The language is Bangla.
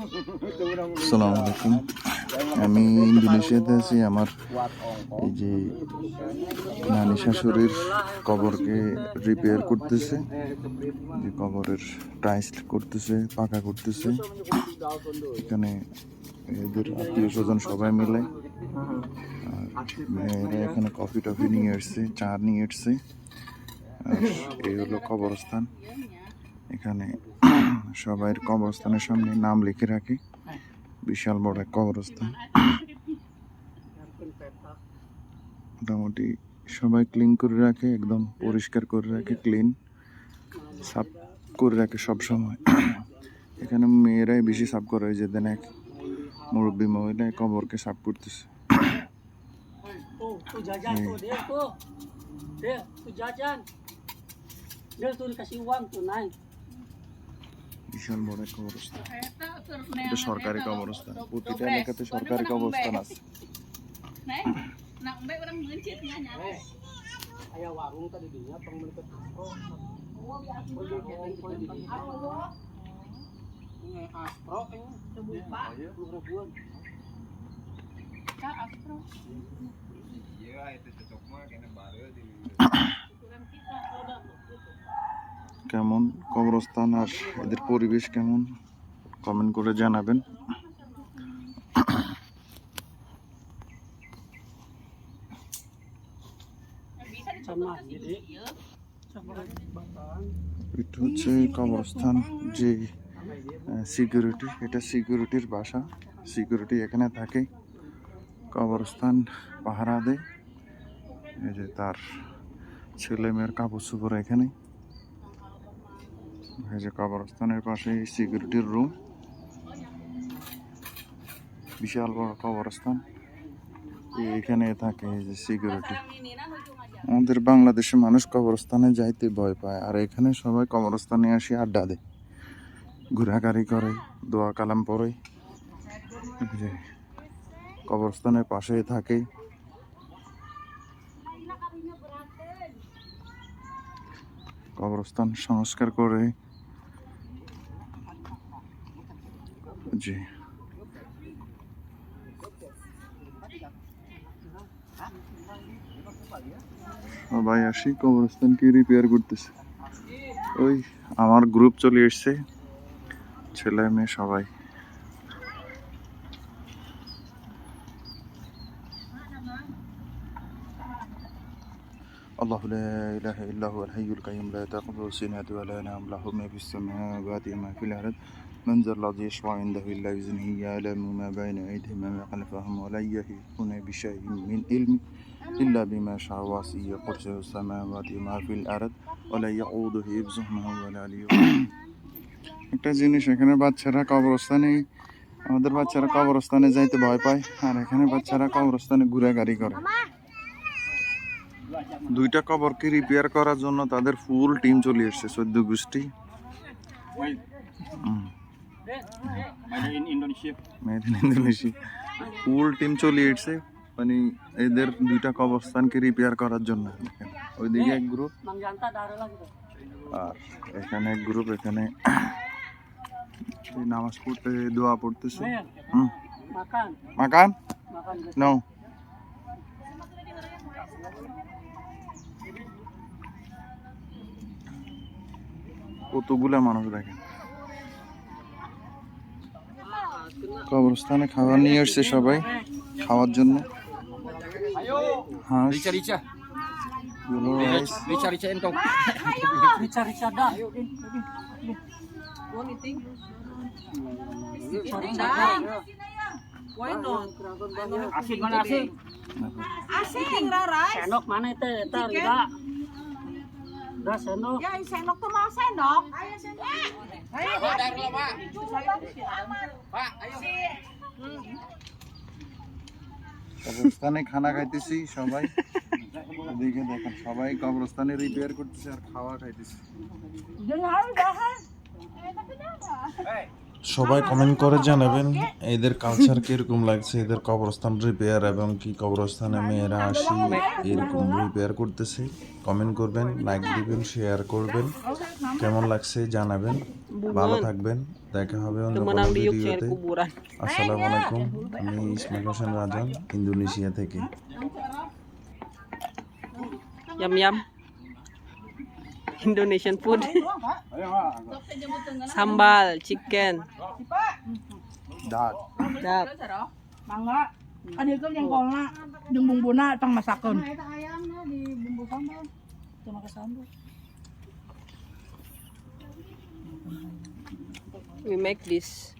আসসালামু আলাইকুম। আমি ইন্দোনেশিয়াতে আছি। আমার এই যে নানি শাশুড়ির কবরকে রিপেয়ার করতেছে, যে কবরের টাইস করতেছে, পাকা করতেছে। এখানে এদের আত্মীয় স্বজন সবাই মিলে। মেয়েরা এখানে কফি টফি নিয়ে এসছে চা নিয়ে এসছে আর এই হলো কবরস্থান। এখানে সবাই কবরস্থানের সামনে নাম লিখে রাখে। বিশাল বড় এক কবরস্থান। মোটামুটি সবাই ক্লিন করে রাখে, একদম পরিষ্কার করে রাখে ক্লিন সাফ করে রাখে সব সময়। এখানে মেয়েরাই বেশি সাফ করে যে দেন এক মুরব্বী মহিলা কবরকে সাফ করতেছে। jajan. Dia tuh dikasih uang tuh naik. বিশাল বড় এক কবরস্থান এটা সরকারি কবরস্থান প্রতিটা এলাকাতে সরকারি কবরস্থান আছে Nak mbak orang mencit nanya. Ayah warung tadi dia pemilik Astro. Ini Astro ini Terbuka. puluh ribuan. Kak Astro. Iya, itu cocok mah kena baru di Kurang kita udah. কেমন? কবরস্থান আর এদের পরিবেশ কেমন? কমেন্ট করে জানাবেন. এটা হচ্ছে কবরস্থান যে সিকিউরিটি এটা সিকিউরিটির বাসা। সিকিউরিটি এখানে থাকে। কবরস্থান পাহারা দেয়। এই যে তার ছেলে মেয়ের কাপড় চোপড় এখানে। এই যে কবরস্থানের পাশে সিকিউরিটির রুম বিশাল বড় কবরস্থান। এখানে থাকে এই যে সিকিউরিটি. আমাদের বাংলাদেশে মানুষ কবরস্থানে যাইতে ভয় পায়, আর এখানে সবাই কবরস্থানে আসি আড্ডা দেয়। ঘোরাঘুরি করে, দোয়া কালাম পরে কবরস্থানের পাশে থাকে। কবরস্থান সংস্কার করে জি সবাই আসি কবরস্থানকে রিপেয়ার করতেছে ওই আমার গ্রুপ চলে এসছে ছেলে মেয়ে সবাই الله لا إله إلا هو الحي القيوم لا تأخذه سنة ولا نوم له ما في السماوات وما في الأرض من ذا الذي يشفع عنده إلا بإذنه يعلم ما بين أيديهم وما خلفهم ولا يحيطون بشيء من علمه إلا بما شاء وسع كرسيه السماوات وما في الأرض ولا يعوده حفظهما وهو العلي العظيم একটা জিনিস এখানে বাচ্চারা কবরস্থানে আমাদের বাচ্চারা কবরস্থানে যাইতে ভয় পায় আর এখানে বাচ্চারা কবরস্থানে ঘুরাঘুরি করে দুইটা কবরকে রিপেয়ার করার জন্য তাদের ফুল টিম চলে এসছে চোদ্দ গোষ্ঠী হুম, Made in Indonesia. made in Indonesia। Full team চলে এসছে। মানে এদের দুইটা কবরস্থানকে রিপেয়ার করার জন্য। ওইদিকে এক গ্রুপ lagi tuh. আর এখানে এক গ্রুপ এখানে নামাজ পড়তে দোয়া পড়তেছে। Nih, মাকান। নাও। কতগুলা মানুষ দেখেন। কবরস্থানে খাবার নিয়ে আসছে সবাই খাওয়ার জন্য। হাঁস Rica dah. Senok. Ya, senok tuh mau senok. Ayo, senok. Ayo, Pak, dari lo, Pak. Pak, ayo. কবরস্থানে খানা খাইতেছি সবাই এদিকে দেখেন সবাই কবরস্থানে রিপেয়ার করতেছে আর খাওয়া খাইতেছে সবাই কমেন্ট করে জানাবেন এদের কালচার কীরকম লাগছে, এদের কবরস্থান রিপেয়ার এবং কি কবরস্থানে মেয়েরা আসি, এরকম রিপেয়ার করতেছে। কমেন্ট করবেন লাইক দিবেন শেয়ার করবেন। কেমন লাগছে জানাবেন। ভালো থাকবেন। দেখা হবে অন্য কোনো ভিডিওতে আসসালামু আলাইকুম। আমি ইসমাইল হোসেন রাজন, ইন্দোনেশিয়া থেকে। Yum yum. Indonesian food. Sambal, chicken. Dat. Dat. Mangga. Ada itu yang kolna, yang bumbuna tang masakon. Di bumbu sambal. Cuma. We make this.